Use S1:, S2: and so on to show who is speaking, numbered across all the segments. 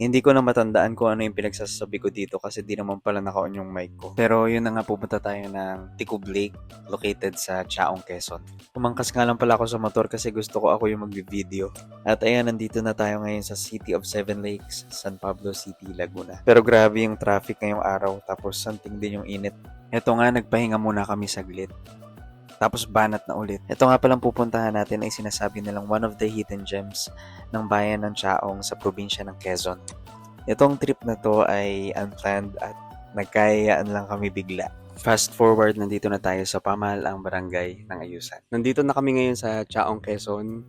S1: Hindi ko na matandaan kung ano yung pinagsasabi ko dito kasi di naman pala naka-on yung mic ko. Pero yun na nga pupunta tayo ng Tikub Lake located sa Chaong, Quezon. Umangkas nga lang pala ako sa motor kasi gusto ko ako yung magbi-video. At ayan, nandito na tayo ngayon sa City of Seven Lakes, San Pablo City, Laguna. Pero grabe yung traffic ngayong araw tapos santing din yung init. Ito nga, nagpahinga muna kami saglit. Tapos banat na ulit. Ito nga palang pupuntahan natin ay sinasabi nilang one of the hidden gems ng bayan ng Chaong sa probinsya ng Quezon. Itong trip na to ay unplanned at nagkayaan lang kami bigla. Fast forward, nandito na tayo sa pamahalaang barangay ng Ayusan.
S2: Nandito na kami ngayon sa Chaong, Quezon.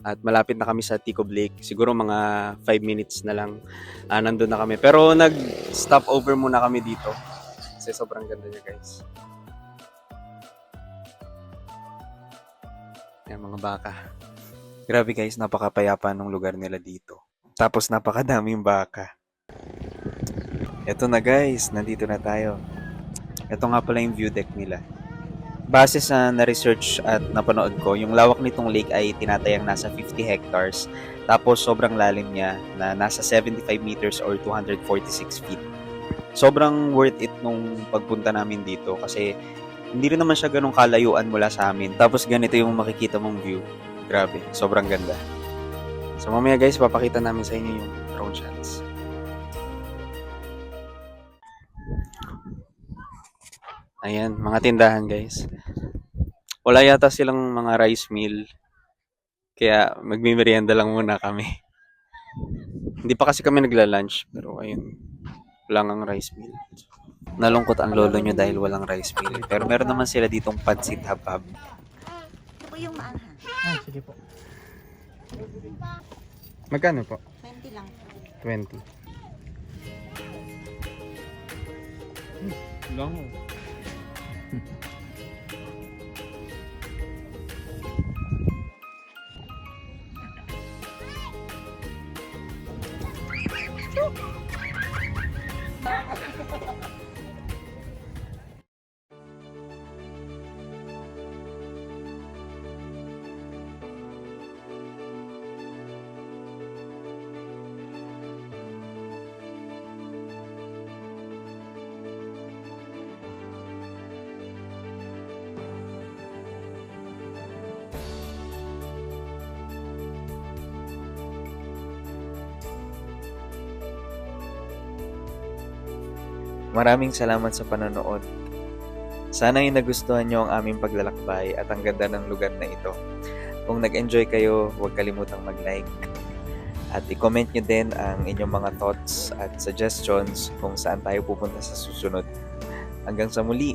S2: At malapit na kami sa Ticob Lake. Siguro mga 5 minutes na lang ah, nandun na kami. Pero nag-stop over muna kami dito. Kasi sobrang ganda niya guys. Yan mga baka.
S1: Grabe guys, napakapayapa ng lugar nila dito. Tapos napakadaming baka. Ito na guys, nandito na tayo. Ito nga pala yung view deck nila. Base sa na-research at napanood ko, yung lawak nitong lake ay tinatayang nasa 50 hectares. Tapos sobrang lalim niya na nasa 75 meters or 246 feet. Sobrang worth it nung pagpunta namin dito kasi hindi rin naman siya ganong kalayuan mula sa amin. Tapos ganito yung makikita mong view. Grabe, sobrang ganda. So mamaya guys, papakita namin sa inyo yung drone shots. Ayan, mga tindahan guys. Wala yata silang mga rice mill. Kaya magmimerienda lang muna kami. Hindi pa kasi kami nagla-lunch. Pero ayun, wala ngang rice mill. Nalungkot ang lolo nyo dahil walang rice mill. Pero meron naman sila ditong pansit habab.
S3: Ito po yung maanghang.
S2: Ah, sige po. Magkano po?
S3: 20 lang.
S2: 20. Lang.
S1: Maraming salamat sa panonood. Sana ay nagustuhan nyo ang aming paglalakbay at ang ganda ng lugar na ito. Kung nag-enjoy kayo, huwag kalimutang mag-like. At i-comment nyo din ang inyong mga thoughts at suggestions kung saan tayo pupunta sa susunod. Hanggang sa muli,